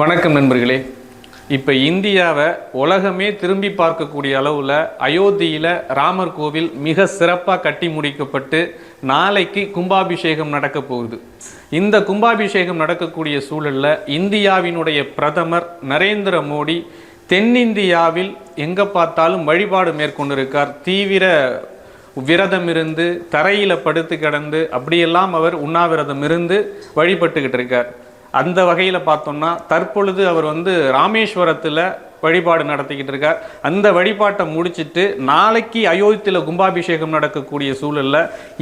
வணக்கம் நண்பர்களே. இப்போ இந்தியாவை உலகமே திரும்பி பார்க்கக்கூடிய அளவில் அயோத்தியில் ராமர் கோவில் மிக சிறப்பாக கட்டி முடிக்கப்பட்டு நாளைக்கு கும்பாபிஷேகம் நடக்க போகுது. இந்த கும்பாபிஷேகம் நடக்கக்கூடிய சூழலில் இந்தியாவினுடைய பிரதமர் நரேந்திர மோடி தென்னிந்தியாவில் எங்கே பார்த்தாலும் வழிபாடு மேற்கொண்டிருக்கார். தீவிர விரதம் இருந்து தரையில் படுத்து கிடந்து அப்படியெல்லாம் அவர் உண்ணாவிரதம் இருந்து வழிபட்டுக்கிட்டு இருக்கார். அந்த வகையில் பார்த்தோம்னா தற்பொழுது அவர் வந்து ராமேஸ்வரத்தில் வழிபாடு நடத்திக்கிட்டு இருக்கார். அந்த வழிபாட்டை முடிச்சிட்டு நாளைக்கு அயோத்தியில் கும்பாபிஷேகம் நடக்கக்கூடிய சூழலில்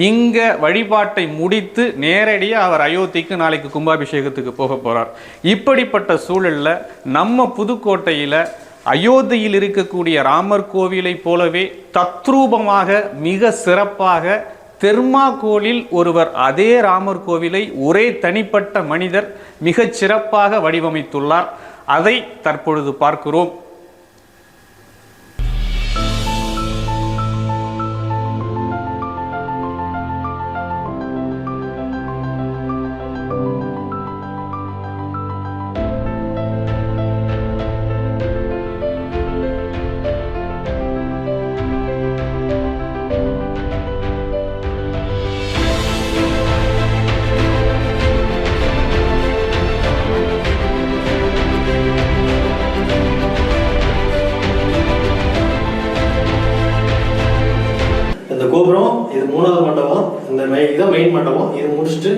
இங்கே வழிபாட்டை முடித்து நேரடியாக அவர் அயோத்திக்கு நாளைக்கு கும்பாபிஷேகத்துக்கு போக போகிறார் இப்படிப்பட்ட சூழலில் நம்ம புதுக்கோட்டையில் அயோத்தியில் இருக்கக்கூடிய ராமர் கோவிலைப் போலவே தத்ரூபமாக மிக சிறப்பாக தெர்மாகோலில் ஒருவர் அதே ராமர் கோவிலை ஒரே தனிப்பட்ட மனிதர் மிகச் சிறப்பாக வடிவமைத்துள்ளார். அதை தற்பொழுது பார்க்கிறோம். இந்த மெயின் மண்டபம். இது முடிச்சுட்டு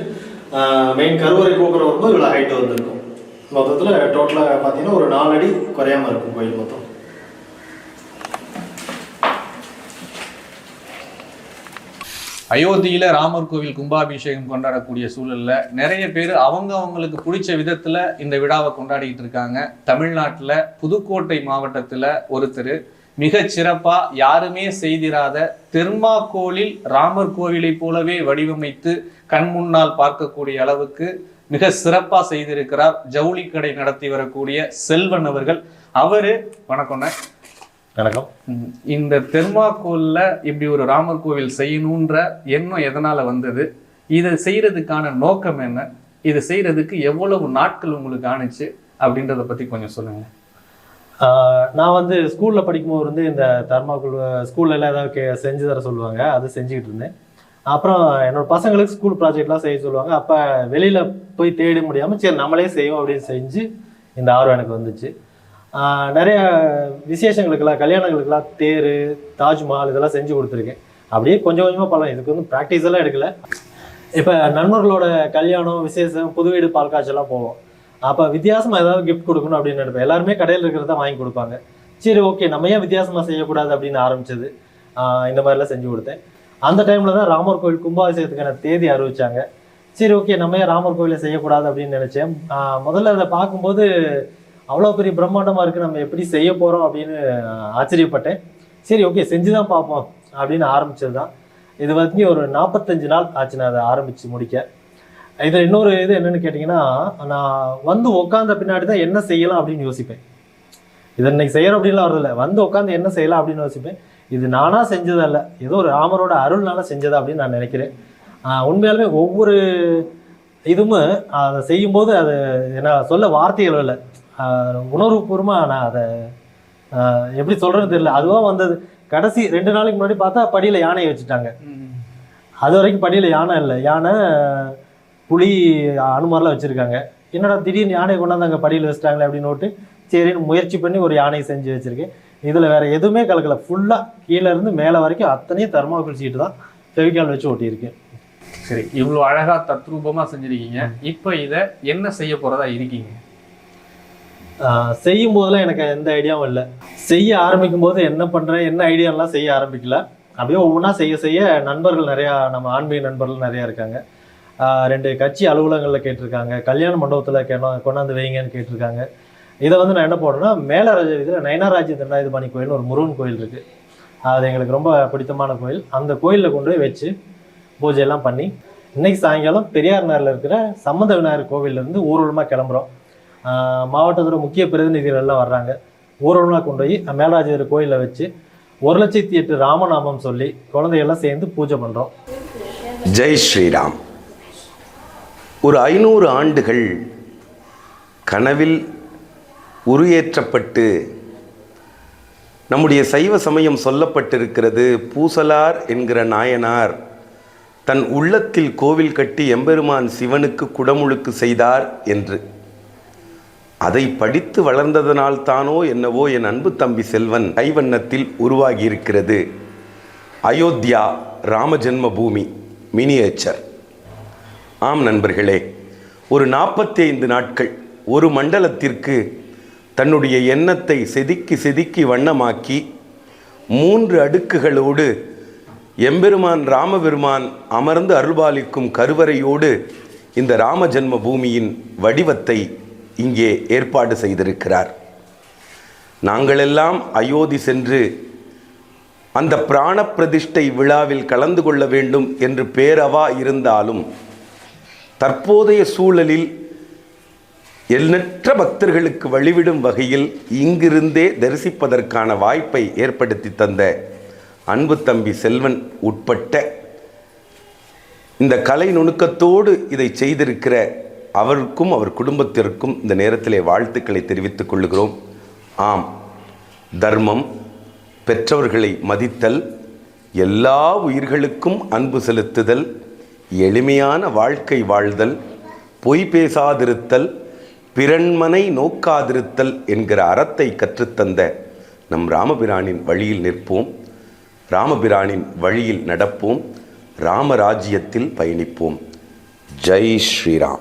மெயின் கருவறை கோபுரம் வரும்போது இவ்வளோ ஹைட்டு வந்திருக்கும் மொத்தத்தில் டோட்டலாக பார்த்தீங்கன்னா ஒரு நாலு அடி குறையாமல் இருக்கும் கோயில் மொத்தம். அயோத்தியில் ராமர் கோவில் கும்பாபிஷேகம் கொண்டாடக்கூடிய சூழலில் நிறைய பேர் அவங்க அவங்களுக்கு பிடிச்ச விதத்தில் இந்த விழாவை கொண்டாடிக்கிட்டு இருக்காங்க. தமிழ்நாட்டில் புதுக்கோட்டை மாவட்டத்தில் ஒருத்தர் மிகச் சிறப்பா யாருமே செய்திராத தெர்மாக்கோலில் ராமர் கோவிலை போலவே வடிவமைத்து கண் முன்னால் பார்க்கக்கூடிய அளவுக்கு மிக சிறப்பா செய்திருக்கிறார் ஜவுளி கடை நடத்தி வரக்கூடிய செல்வன் அவர்கள். அவரு வணக்கம்ண்ணே வணக்கம். இந்த தெர்மாக்கோல்ல இப்படி ஒரு ராமர் கோவில் செய்யணுன்ற எண்ணம் எதனால வந்தது? இதை செய்யறதுக்கான நோக்கம் என்ன? இதை செய்யறதுக்கு எவ்வளவு நாட்கள் உங்களுக்கு ஆணுச்சு? அப்படின்றத பத்தி கொஞ்சம் சொல்லுங்க. நான் வந்து ஸ்கூலில் படிக்கும்போது வந்து இந்த தர்மாக்குள் ஸ்கூல்ல எல்லாம் ஏதாவது கே செஞ்சு தர சொல்லுவாங்க. அது செஞ்சுக்கிட்டு இருந்தேன். அப்புறம் என்னோட பசங்களுக்கு ஸ்கூல் ப்ராஜெக்ட்லாம் செய்ய சொல்லுவாங்க. அப்போ வெளியில் போய் தேட முடியாமல் சரி நம்மளே செய்வோம் அப்படின்னு செஞ்சு இந்த ஆர்வம் எனக்கு வந்துச்சு. நிறைய விசேஷங்களுக்கெல்லாம் கல்யாணங்களுக்கெல்லாம் தேர் தாஜ்மஹால் இதெல்லாம் செஞ்சு கொடுத்துருக்கேன். அப்படியே கொஞ்சம் கொஞ்சமாக பழம். இதுக்கு வந்து ப்ராக்டிஸ் எல்லாம் எடுக்கல. இப்போ நண்பர்களோட கல்யாணம் விசேஷம் புது வீடு பால்காட்சியெல்லாம் போவோம். அப்போ வித்தியாசமாக ஏதாவது கிஃப்ட் கொடுக்கணும் அப்படின்னு நினைப்பேன். எல்லாருமே கடையில் இருக்கிறத வாங்கி கொடுப்பாங்க. சரி ஓகே நம்ம ஏன் வித்தியாசமாக செய்யக்கூடாது அப்படின்னு ஆரம்பிச்சது. இந்த மாதிரிலாம் செஞ்சு கொடுத்தேன். அந்த டைமில் தான் ராமர் கோவில் கும்பாபிஷேகத்துக்கான தேதி அறிவிச்சாங்க. சரி ஓகே நம்ம ஏன் ராமர் கோயிலை செய்யக்கூடாது அப்படின்னு நினச்சேன். முதல்ல அதை பார்க்கும்போது அவ்வளோ பெரிய பிரம்மாண்டமாக இருக்குது நம்ம எப்படி செய்ய போகிறோம் அப்படின்னு ஆச்சரியப்பட்டேன். சரி ஓகே செஞ்சு தான் பார்ப்போம் அப்படின்னு ஆரம்பித்தது தான் இது வந்து ஒரு நாற்பத்தஞ்சு நாள் ஆச்சு நான் அதை ஆரம்பித்து முடிக்க. இதில் இன்னொரு இது என்னன்னு கேட்டிங்கன்னா நான் வந்து உட்காந்த பின்னாடி தான் என்ன செய்யலாம் அப்படின்னு யோசிப்பேன். இதை இன்னைக்கு செய்யறோம் அப்படின்லாம் வரதில்ல வந்து உட்காந்து என்ன செய்யலாம் அப்படின்னு யோசிப்பேன். இது நானா செஞ்சதல்ல. ஏதோ ஒரு ராமரோட அருள்னால செஞ்சதா அப்படின்னு நான் நினைக்கிறேன். உண்மையாலுமே ஒவ்வொரு இதுவும் அதை செய்யும்போது அது என்ன சொல்ல வார்த்தைகள் இல்லை. உணர்வுபூர்வமாக நான் அதை எப்படி சொல்றேன்னு தெரியல. அதுவாக வந்தது. கடைசி ரெண்டு நாளைக்கு முன்னாடி பார்த்தா படியில் யானையை வச்சுட்டாங்க. அது வரைக்கும் படியில் யானை இல்லை. யானை புலி அனுமாரெலாம் வச்சுருக்காங்க. என்னடா திடீர்னு யானையை கொண்டாந்து அங்கே படியில் வச்சுட்டாங்களே அப்படின்னு சரின்னு முயற்சி பண்ணி ஒரு யானையை செஞ்சு வச்சுருக்கேன் இதில் வேற எதுவுமே கலக்கல. ஃபுல்லாக கீழே இருந்து மேலே வரைக்கும் அத்தனையும் தர்மாக்குள் சீட்டு தான் ஃபெவிகால் வச்சு ஒட்டியிருக்கேன் சரி இவ்வளவு அழகா தத்ரூபமா செஞ்சிருக்கீங்க. இப்போ இதை என்ன செய்ய போறதா இருக்கீங்க? செய்யும் போதெல்லாம் எனக்கு எந்த ஐடியாவும் இல்லை. செய்ய ஆரம்பிக்கும் போது என்ன பண்ணுறேன் என்ன ஐடியாலாம் செய்ய ஆரம்பிக்கல. அப்படியே ஒவ்வொன்றா செய்ய செய்ய நண்பர்கள் நிறையா நம்ம ஆன்மீக நண்பர்கள் நிறையா இருக்காங்க. ரெண்டு கட்சி அலுவலகங்களில் கேட்டிருக்காங்க. கல்யாண மண்டபத்தில் கேட்டோம் கொண்டாந்து வைங்கன்னு கேட்டிருக்காங்க. இதை வந்து நான் என்ன போடுறேன்னா மேலராஜ இதில் நயனாராஜ்ய தண்டாயுதபாணி கோயில்னு ஒரு முருகன் கோயில் இருக்குது அது எங்களுக்கு ரொம்ப பிடித்தமான கோயில். அந்த கோயிலில் கொண்டு போய் வச்சு பூஜையெல்லாம் பண்ணி இன்னைக்கு சாயங்காலம் பெரியார் நகரில் இருக்கிற சம்மந்த விநாயகர் கோவிலேருந்து ஊர்வலமாக கிளம்புறோம். மாவட்டத்தோட முக்கிய பிரதிநிதிகள் எல்லாம் வர்றாங்க. ஊர்வலமாக கொண்டு போய் மேலராஜர் கோயிலில் வச்சு ஒரு லட்சத்தி எட்டு ராமநாமம் சொல்லி குழந்தையெல்லாம் சேர்ந்து பூஜை பண்ணுறோம் ஜெய் ஸ்ரீராம். ஒரு ஐநூறு ஆண்டுகள் கனவில் உருயேற்றப்பட்டு நம்முடைய சைவ சமயம் சொல்லப்பட்டிருக்கிறது. பூசலார் என்கிற நாயனார் தன் உள்ளத்தில் கோவில் கட்டி எம்பெருமான் சிவனுக்கு குடமுழுக்கு செய்தார் என்று. அதை படித்து வளர்ந்ததனால்தானோ என்னவோ என் அன்பு தம்பி செல்வன் கைவண்ணத்தில் உருவாகியிருக்கிறது. அயோத்தியா ராமஜென்ம பூமி மினியேச்சர் ஆம் நண்பர்களே ஒரு நாற்பத்தி ஐந்து நாட்கள் ஒரு மண்டலத்திற்கு தன்னுடைய எண்ணத்தை செதுக்கி செதுக்கி வண்ணமாக்கி மூன்று அடுக்குகளோடு எம்பெருமான் ராமபெருமான் அமர்ந்து அருள்பாலிக்கும் கருவறையோடு இந்த ராம ஜென்ம பூமியின் வடிவத்தை இங்கே ஏற்பாடு செய்திருக்கிறார். நாங்களெல்லாம் அயோத்தி சென்று அந்த பிராண பிரதிஷ்டை விழாவில் கலந்து கொள்ள வேண்டும் என்று பேரவா இருந்தாலும் தற்போதைய சூழலில் எண்ணற்ற பக்தர்களுக்கு வழிவிடும் வகையில் இங்கிருந்தே தரிசிப்பதற்கான வாய்ப்பை ஏற்படுத்தி தந்த அன்பு தம்பி செல்வன் உட்பட்ட இந்த கலை நுணுக்கத்தோடு இதை செய்திருக்கிற அவருக்கும் அவர் குடும்பத்திற்கும் இந்த நேரத்திலே வாழ்த்துக்களை தெரிவித்துக் கொள்கிறோம். ஆம் தர்மம் பெற்றவர்களை மதித்தல் எல்லா உயிர்களுக்கும் அன்பு செலுத்துதல் எளிமையான வாழ்க்கை வாழ்தல் பொய் பேசாதிருத்தல் பிறன்மனை நோக்காதிருத்தல் என்கிற அறத்தை கற்றுத்தந்த நம் ராமபிரானின் வழியில் நிற்போம். ராமபிரானின் வழியில் நடப்போம். ராமராஜ்யத்தில் பயணிப்போம். ஜெய் ஸ்ரீராம்.